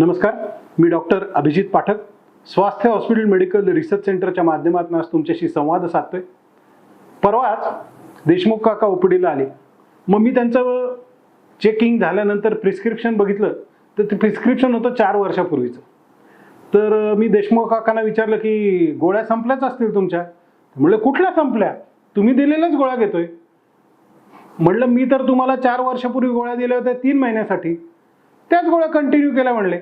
नमस्कार मी डॉक्टर अभिजित पाठक. स्वास्थ्य hospital medical research सेंटरच्या माध्यमातून आज तुमच्याशी संवाद साधतोय. परवाच देशमुख काका ओपीडीला आले. मग मी त्यांचं चेकिंग झाल्यानंतर प्रिस्क्रिप्शन बघितलं. तर ते प्रिस्क्रिप्शन होतं चार वर्षापूर्वीचं. तर मी देशमुख काकांना विचारलं की गोळ्या संपल्याच असतील तुमच्या? म्हणलं कुठल्या संपल्या? तुम्ही दिलेल्याच गोळ्या घेतोय. म्हणलं मी तर तुम्हाला चार वर्षापूर्वी गोळ्या दिल्या होत्या तीन महिन्यासाठी. त्याच गोळ्या कंटिन्यू केल्या म्हणले.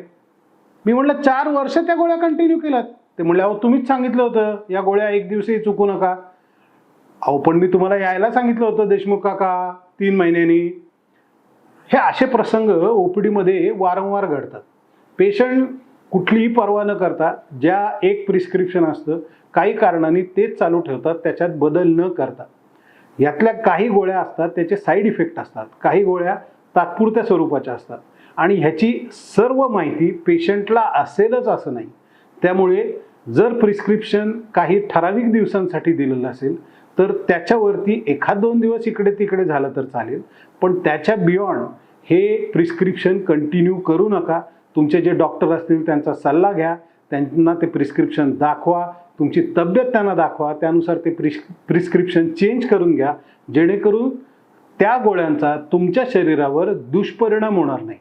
मी म्हटलं चार वर्ष त्या गोळ्या कंटिन्यू केल्यात. ते म्हणले अहो तुम्हीच सांगितलं होतं या गोळ्या एक दिवसही चुकू नका. अहो पण मी तुम्हाला यायला सांगितलं होतं देशमुख काका तीन महिन्यांनी. हे असे प्रसंग ओपीडीमध्ये वारंवार घडतात. पेशंट कुठलीही पर्वा न करता ज्या एक प्रिस्क्रिप्शन असतं काही कारणाने तेच चालू ठेवतात त्याच्यात बदल न करता. यातल्या काही गोळ्या असतात त्याचे साईड इफेक्ट असतात. काही गोळ्या तात्पुरत्या स्वरूपाच्या असतात. आणि ह्याची सर्व माहिती पेशंटला असेलच असं नाही. त्यामुळे जर प्रिस्क्रिप्शन काही ठराविक दिवसांसाठी दिलेलं असेल तर त्याच्यावरती एखाद दोन दिवस इकडे तिकडे झालं तर चालेल. पण त्याच्या बियॉन्ड हे प्रिस्क्रिप्शन कंटिन्यू करू नका. तुमचे जे डॉक्टर असतील त्यांचा सल्ला घ्या. त्यांना ते प्रिस्क्रिप्शन दाखवा. तुमची तब्येत त्यांना दाखवा. त्यानुसार ते प्रिस् प्रिस्क्रिप्शन चेंज करून घ्या. जेणेकरून त्या गोळ्यांचा तुमच्या शरीरावर दुष्परिणाम होणार नाही.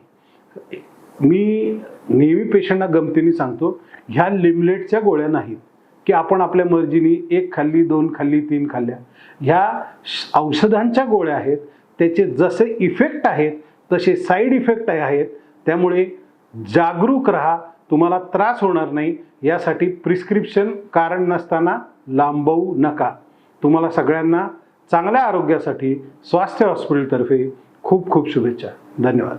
मी नेहमी पेशंटना गमतीने सांगतो ह्या लिमलेटच्या गोळ्या नाहीत की आपण आपल्या मर्जीने एक खाल्ली दोन खाल्ली तीन खाल्ल्या. ह्या श- औषधांच्या गोळ्या आहेत त्याचे जसे इफेक्ट आहेत तसे साईड इफेक्ट आहेत त्यामुळे जागरूक राहा तुम्हाला त्रास होणार नाही यासाठी प्रिस्क्रिप्शन कारण नसताना लांबवू नका. तुम्हाला सगळ्यांना चांगल्या आरोग्यासाठी स्वास्थ्य हॉस्पिटलतर्फे खूप खूप शुभेच्छा. धन्यवाद.